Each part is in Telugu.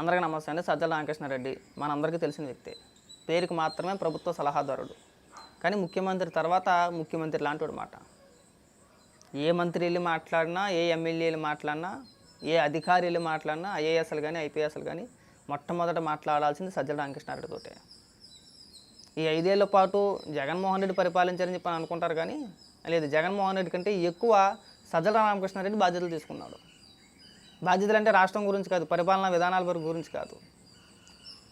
అందరికీ నమస్తే అండి. సజ్జల రామకృష్ణారెడ్డి మనందరికీ తెలిసిన వ్యక్తి. పేరుకి మాత్రమే ప్రభుత్వ సలహాదారుడు. కానీ ముఖ్యమంత్రి తర్వాత ముఖ్యమంత్రి లాంటి మాట. ఏ మంత్రి వెళ్ళి మాట్లాడినా ఏ ఎమ్మెల్యేలు మాట్లాడినా ఏ అధికారి వెళ్ళి మాట్లాడినా ఐఏఎస్లు కానీ ఐపీఎస్లు కానీ మొట్టమొదట మాట్లాడాల్సింది సజ్జల రామకృష్ణారెడ్డితోటే. ఈ ఐదేళ్ళ పాటు జగన్మోహన్ రెడ్డి పరిపాలించారని చెప్పి అనుకుంటారు కానీ లేదు జగన్మోహన్ రెడ్డి కంటే ఎక్కువ సజ్జల రామకృష్ణారెడ్డి బాధ్యతలు తీసుకున్నాడు. బాధ్యతలు అంటే రాష్ట్రం గురించి కాదు పరిపాలనా విధానాల వరకు గురించి కాదు.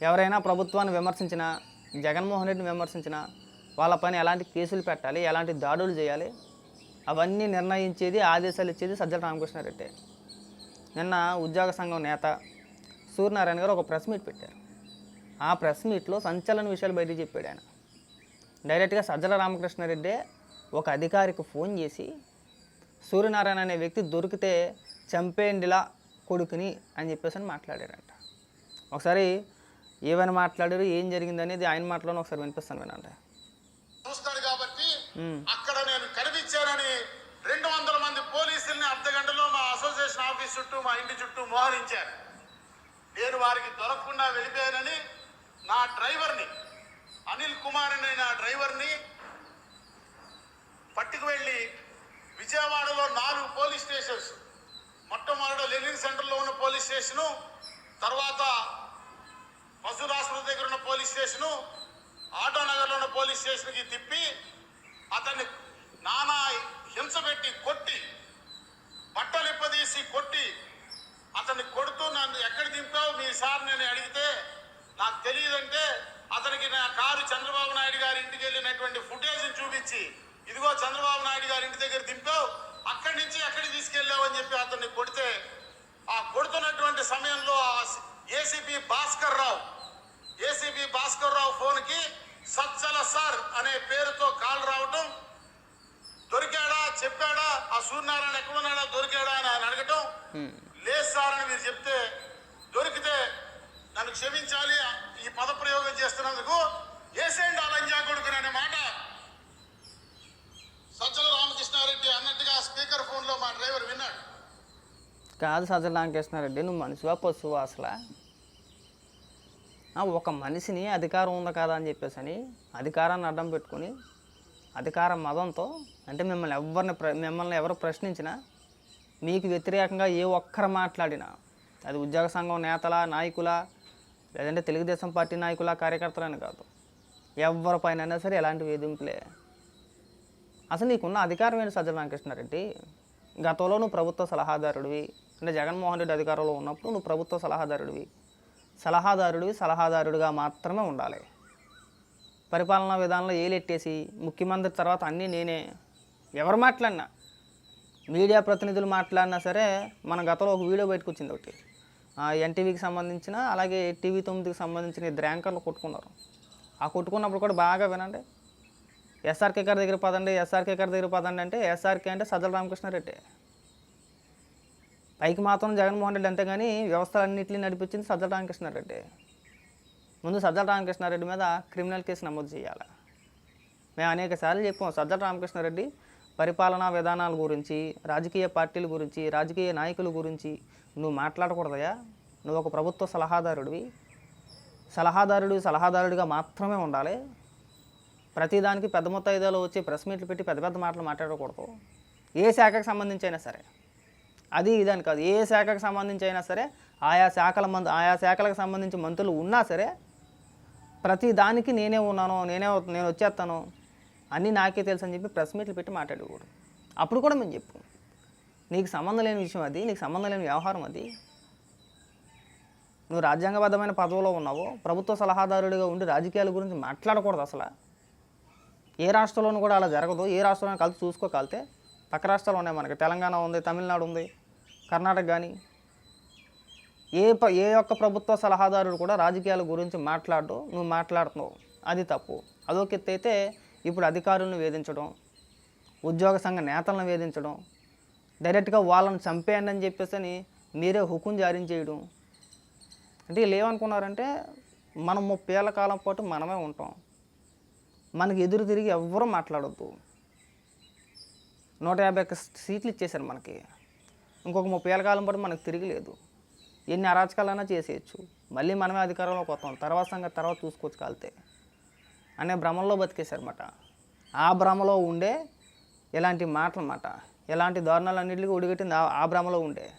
ఎవరైనా ప్రభుత్వాన్ని విమర్శించినా జగన్మోహన్ రెడ్డిని విమర్శించినా వాళ్ళ పని ఎలాంటి కేసులు పెట్టాలి ఎలాంటి దాడులు చేయాలి అవన్నీ నిర్ణయించేది ఆదేశాలు ఇచ్చేది సజ్జల రామకృష్ణారెడ్డి నిన్న ఉద్యోగ సంఘం నేత సూర్యనారాయణ గారు ఒక ప్రెస్ మీట్ పెట్టారు. ఆ ప్రెస్ మీట్లో సంచలన విషయాలు బయట చెప్పాడు ఆయన. డైరెక్ట్గా సజ్జల రామకృష్ణారెడ్డి ఒక అధికారికి ఫోన్ చేసి సూర్యనారాయణ అనే వ్యక్తి దొరికితే చంపేండిలా కొడుకుని అని చెప్పేసి అని మాట్లాడారంట. ఒకసారి ఏమైనా మాట్లాడారు ఏం జరిగింది అనేది ఆయన మాటలోనే ఒకసారి వినిపిస్తాను వినండి. చూస్తాడు కాబట్టి. అక్కడ నేను కనిపించానని రెండు వందల మంది పోలీసుల్ని అర్ధ గంటలో మా అసోసియేషన్ ఆఫీస్ చుట్టూ మా ఇంటి చుట్టూ మోహరించారు. నేను వారికి దొరకకుండా వెళ్ళిపోయానని నా డ్రైవర్ని అనిల్ కుమార్ అనే నా డ్రైవర్ని పట్టుకు వెళ్ళి విజయవాడలో నాలుగు పోలీస్ స్టేషన్స్ మొట్టమొదట లెనిన్ సెంటర్లో ఉన్న పోలీస్ స్టేషను తర్వాత పశురాశ్రమ దగ్గర ఉన్న పోలీస్ స్టేషను ఆటో నగర్లో ఉన్న పోలీస్ స్టేషన్కి తిప్పి అతన్ని నానా హింస పెట్టి కొట్టి బట్టలు ఇప్పదీసి కొట్టి అతన్ని కొడుతూ నన్ను ఎక్కడ దింపావు? మీ సార్ నేను అడిగితే నాకు తెలియదంటే అతనికి నా కారు చంద్రబాబు నాయుడు గారి ఇంటికి వెళ్ళినటువంటి ఫుటేజ్ని చూపించి ఇదిగో చంద్రబాబు నాయుడు గారి ఇంటి దగ్గర దింపావు? అక్కడి నుంచి ఎక్కడికి తీసుకెళ్ళావు అని చెప్పి అతన్ని కొడితే ఆ కొడుతున్నటువంటి సమయంలో ఏసీపీ భాస్కర్ రావు ఏసీపీ భాస్కర్ రావు ఫోన్కి సజ్జల సార్ అనే పేరుతో కాల్ రావటం దొరికాడా చెప్పాడా ఆ సూర్యనారాయణ ఎక్కడున్నాడా దొరికాడా అని ఆయన అడగటం. లేదు సార్ అని మీరు చెప్తే దొరికితే నన్ను క్షమించాలి ఈ పద ప్రయోగం చేస్తున్నందుకు ఏసేండి అలంజా కొడుకుని అనే మాట సజ్జల రామకృష్ణారెడ్డి అన్నట్టుగా స్పీకర్ ఫోన్లో మా డ్రైవర్ విన్నాడు కాదు సజ్జల రామకృష్ణారెడ్డి నువ్వు మనిషివా పశువా అసలు? ఒక మనిషిని అధికారం ఉందా కదా అని చెప్పేసి అని అధికారాన్ని అడ్డం పెట్టుకొని అధికార మదంతో అంటే మిమ్మల్ని ఎవరిని ప్ర మిమ్మల్ని ఎవరు ప్రశ్నించినా మీకు వ్యతిరేకంగా ఏ ఒక్కరు మాట్లాడినా అది ఉద్యోగ సంఘం నేతల నాయకుల లేదంటే తెలుగుదేశం పార్టీ నాయకుల కార్యకర్తలని కాదు. ఎవరి పైన సరే ఎలాంటి వేధింపులే. అసలు నీకున్న అధికారం ఏంటి సజ్జల రామకృష్ణారెడ్డి గతంలో నువ్వు ప్రభుత్వ సలహాదారుడివి అంటే జగన్మోహన్ రెడ్డి అధికారంలో ఉన్నప్పుడు నువ్వు ప్రభుత్వ సలహాదారుడివి. సలహాదారుడివి సలహాదారుడిగా మాత్రమే ఉండాలి. పరిపాలనా విధానంలో ఏలెట్టేసి ముఖ్యమంత్రి తర్వాత అన్నీ నేనే. ఎవరు మాట్లాడినా మీడియా ప్రతినిధులు మాట్లాడినా సరే మన గతంలో ఒక వీడియో బయటకు వచ్చింది ఒకటి ఎన్టీవీకి సంబంధించిన అలాగే టీవీ తొమ్మిదికి సంబంధించిన ఇద్దరు యాంకర్లు కొట్టుకున్నారు. ఆ కొట్టుకున్నప్పుడు కూడా బాగా వినండి. ఎస్ఆర్కే గారి దగ్గర పదండి ఎస్ఆర్కే గారి దగ్గర పదండి అంటే ఎస్ఆర్కే అంటే సజ్జల రామకృష్ణారెడ్డి. పైకి మాత్రం జగన్మోహన్ రెడ్డి అంతేగాని వ్యవస్థలన్నింటినీ నడిపించింది సజ్జల రామకృష్ణారెడ్డి ముందు సజ్జల రామకృష్ణారెడ్డి మీద క్రిమినల్ కేసు నమోదు చేయాలి. మేము అనేక సార్లు చెప్పాం సజ్జల రామకృష్ణారెడ్డి పరిపాలనా విధానాల గురించి రాజకీయ పార్టీల గురించి రాజకీయ నాయకుల గురించి నువ్వు మాట్లాడకూడదయా నువ్వు ఒక ప్రభుత్వ సలహాదారుడివి. సలహాదారుడు సలహాదారుడిగా మాత్రమే ఉండాలి. ప్రతిదానికి పెద్ద మొత్తాయిదాలో వచ్చి ప్రెస్ మీట్లు పెట్టి పెద్ద పెద్ద మాటలు మాట్లాడకూడదు. ఏ శాఖకు సంబంధించి అయినా సరే. అది ఇదని కాదు. ఏ శాఖకు సంబంధించి అయినా సరే ఆయా శాఖల మంత్ ఆయా శాఖలకు సంబంధించి మంత్రులు ఉన్నా సరే ప్రతి దానికి నేనే ఉన్నాను నేనే నేను వచ్చేస్తాను అన్నీ నాకే తెలుసు అని చెప్పి ప్రెస్ మీట్లు పెట్టి మాట్లాడకూడదు అప్పుడు కూడా మేము చెప్పు. నీకు సంబంధం లేని విషయం అది నీకు సంబంధం లేని వ్యవహారం అది. నువ్వు రాజ్యాంగబద్ధమైన పదవిలో ఉన్నావు ప్రభుత్వ సలహాదారుడిగా ఉండి రాజకీయాల గురించి మాట్లాడకూడదు అసలు. ఏ రాష్ట్రంలోనూ కూడా అలా జరగదు. ఏ రాష్ట్రంలో కలిసి చూసుకోగలితే పక్క రాష్ట్రాలు ఉన్నాయి మనకి. తెలంగాణ ఉంది తమిళనాడు ఉంది. కర్ణాటక కానీ ఏ ప ఏ ఒక్క ప్రభుత్వ సలహాదారుడు కూడా రాజకీయాల గురించి మాట్లాడు నువ్వు మాట్లాడుతున్నావు అది తప్పు. అదొక అయితే ఇప్పుడు అధికారులను వేధించడం ఉద్యోగ సంఘ నేతలను వేధించడం డైరెక్ట్గా వాళ్ళని చంపేయండి అని చెప్పేసి అని మీరే హుకుం జారీ చేయడం. అంటే వీళ్ళు ఏమనుకున్నారంటే మనం ముప్పై ఏళ్ళ కాలం పాటు మనమే ఉంటాం. మనకి ఎదురు తిరిగి ఎవ్వరూ మాట్లాడొద్దు. నూట యాభై ఒక్క సీట్లు ఇచ్చేశారు మనకి. ఇంకొక ముప్పై ఏళ్ళ కాలం పాటు మనకు తిరిగి లేదు ఎన్ని అరాచకాలైనా చేసేయచ్చు. మళ్ళీ మనమే అధికారంలోకి వస్తాం. తర్వాత సంగతి తర్వాత చూసుకోవచ్చు కాలితే. అనే భ్రమంలో బతికేశారన్నమాట. ఆ భ్రమలో ఉండే ఇలాంటి మాటలు అన్నమాట ఇలాంటి దారుణాలన్నింటికి ఉడిగట్టింది ఆ- ఆ భ్రమలో ఉండే.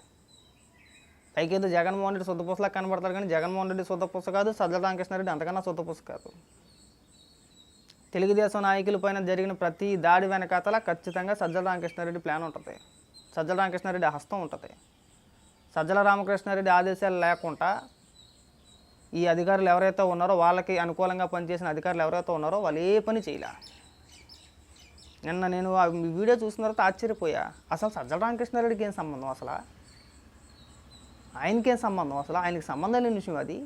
పైకి ఏదో జగన్మోహన్ రెడ్డి శుద్ధపూసలా కనబడతారు కానీ జగన్మోహన్ రెడ్డి శుద్ధపూస కాదు సజ్జల రామకృష్ణారెడ్డి అంతకన్నా శుద్ధపూస కాదు. తెలుగుదేశం నాయకుల పైన జరిగిన ప్రతి దాడి వెనకాతల ఖచ్చితంగా సజ్జల రామకృష్ణారెడ్డి ప్లాన్ ఉంటుంది. సజ్జల రామకృష్ణారెడ్డి హస్తం ఉంటుంది. సజ్జల రామకృష్ణారెడ్డి ఆదేశాలు లేకుండా ఈ అధికారులు ఎవరైతే ఉన్నారో వాళ్ళకి అనుకూలంగా పనిచేసిన అధికారులు ఎవరైతే ఉన్నారో వాళ్ళు ఏ పని చేయలే. నిన్న నేను ఆ వీడియో చూసిన తర్వాత ఆశ్చర్యపోయా. అసలు సజ్జల రామకృష్ణారెడ్డికి ఏం సంబంధం అసలు? ఆయనకేం సంబంధం అసలు? ఆయనకి సంబంధం లేని విషయం అది.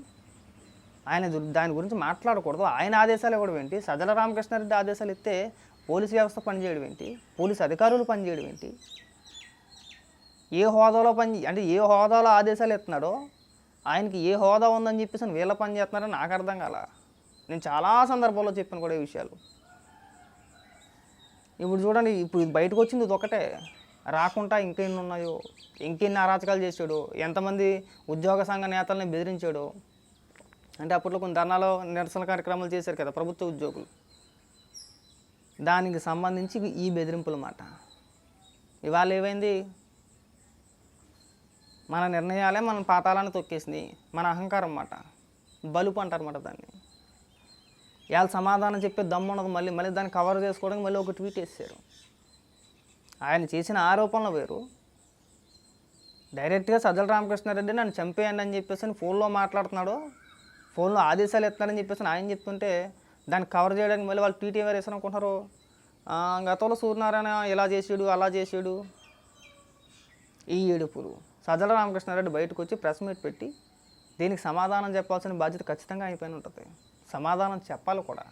ఆయన దాని గురించి మాట్లాడకూడదు. ఆయన ఆదేశాలు ఇవ్వడం ఏంటి? సజ్జల రామకృష్ణారెడ్డి ఆదేశాలు ఇస్తే పోలీస్ వ్యవస్థ పనిచేయడం ఏంటి? పోలీస్ అధికారులు పనిచేయడం ఏంటి? ఏ హోదాలో పని అంటే ఏ హోదాలో ఆదేశాలు ఇస్తున్నాడో ఆయనకి ఏ హోదా ఉందని చెప్పేసి వీళ్ళ పని చేస్తున్నారని నాకు అర్థం కాల. నేను చాలా సందర్భాల్లో చెప్పాను కూడా ఈ విషయాలు. ఇప్పుడు చూడండి ఇప్పుడు బయటకు వచ్చింది ఇది ఒకటే. రాకుండా ఇంకెన్ని ఉన్నాయో ఇంకెన్ని అరాచకాలు చేశాడు ఎంతమంది ఉద్యోగ సంఘ నేతల్ని బెదిరించాడు. అంటే అప్పట్లో కొన్ని ధర్నాలో నిరసన కార్యక్రమాలు చేశారు కదా ప్రభుత్వ ఉద్యోగులు. దానికి సంబంధించి ఈ బెదిరింపుల మాట. ఇవాళ ఏమైంది? మన నిర్ణయాలే మన పాతాలను తొక్కేసింది. మన అహంకారం అన్నమాట. బలుపు అంటారన్నమాట దాన్ని. ఇవాళ సమాధానం చెప్పే దమ్ము ఉండదు. మళ్ళీ మళ్ళీ దాన్ని కవర్ చేసుకోవడానికి మళ్ళీ ఒక ట్వీట్ వేసారు ఆయన చేసిన ఆరోపణలు వేరు. డైరెక్ట్గా సజ్జల రామకృష్ణారెడ్డి నన్ను చంపేయండి అని చెప్పేసి ఫోన్లో మాట్లాడుతున్నాడు. ఫోన్లో ఆదేశాలు ఎత్తున్నాడని చెప్పేసి ఆయన చెప్తుంటే దాన్ని కవర్ చేయడానికి మళ్ళీ వాళ్ళు ట్వీట్ ఎవరు వేసారు అనుకుంటారు గతంలో సూర్యనారాయణ ఇలా చేసాడు అలా చేసాడు. ఈ ఏడుపులు. సజ్జల రామకృష్ణారెడ్డి బయటకు వచ్చి ప్రెస్ మీట్ పెట్టి దీనికి సమాధానం చెప్పాల్సిన బాధ్యత ఖచ్చితంగా అయిపోయిన ఉంటుంది. సమాధానం చెప్పాలి కూడా.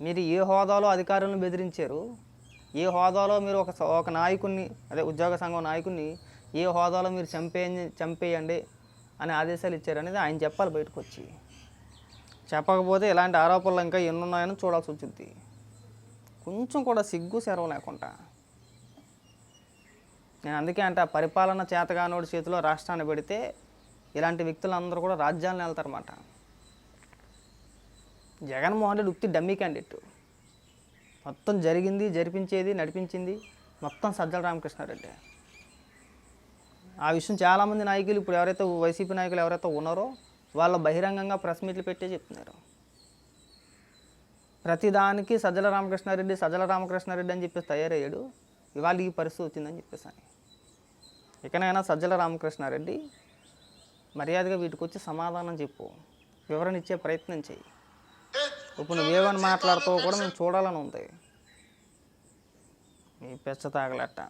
మీరు ఏ హోదాలో అధికారులను బెదిరించారు ఏ హోదాలో మీరు ఒక స- ఒక నాయకుడిని అదే ఉద్యోగ సంఘం నాయకుడిని ఏ హోదాలో మీరు చంపే చంపేయండి అనే ఆదేశాలు ఇచ్చారనేది ఆయన చెప్పాలి బయటకు వచ్చి. చెప్పకపోతే ఇలాంటి ఆరోపణలు ఇంకా ఎన్నున్నాయని చూడాల్సి వచ్చింది. కొంచెం కూడా సిగ్గు సెరవు లేకుండా. నేను అందుకే అంటే ఆ పరిపాలన చేతగానోడి చేతిలో రాష్ట్రాన్ని పెడితే ఇలాంటి వ్యక్తులందరూ కూడా రాజ్యాలను వెళ్తారన్నమాట. జగన్మోహన్ రెడ్డి ఉక్తి డమ్మీ క్యాండిడేట్. మొత్తం జరిగింది జరిపించేది నడిపించింది మొత్తం సజ్జల రామకృష్ణారెడ్డి. ఆ విషయం చాలామంది నాయకులు ఇప్పుడు ఎవరైతే వైసీపీ నాయకులు ఎవరైతే ఉన్నారో వాళ్ళ బహిరంగంగా ప్రెస్ మీట్లు పెట్టే చెప్తున్నారు. ప్రతిదానికి సజ్జల రామకృష్ణారెడ్డి సజ్జల రామకృష్ణారెడ్డి అని చెప్పేసి తయారయ్యాడు. ఇవాళ ఈ పరిస్థితి వచ్చిందని చెప్పేసి అని. ఇకనైనా సజ్జల రామకృష్ణారెడ్డి మర్యాదగా వీటికి వచ్చి సమాధానం చెప్పు. వివరణ ఇచ్చే ప్రయత్నం చేయి ఇప్పుడు నువ్వేమని మాట్లాడుతావు కూడా మేము చూడాలని ఉంది. ఈ పెచ్చ తాగలట్ట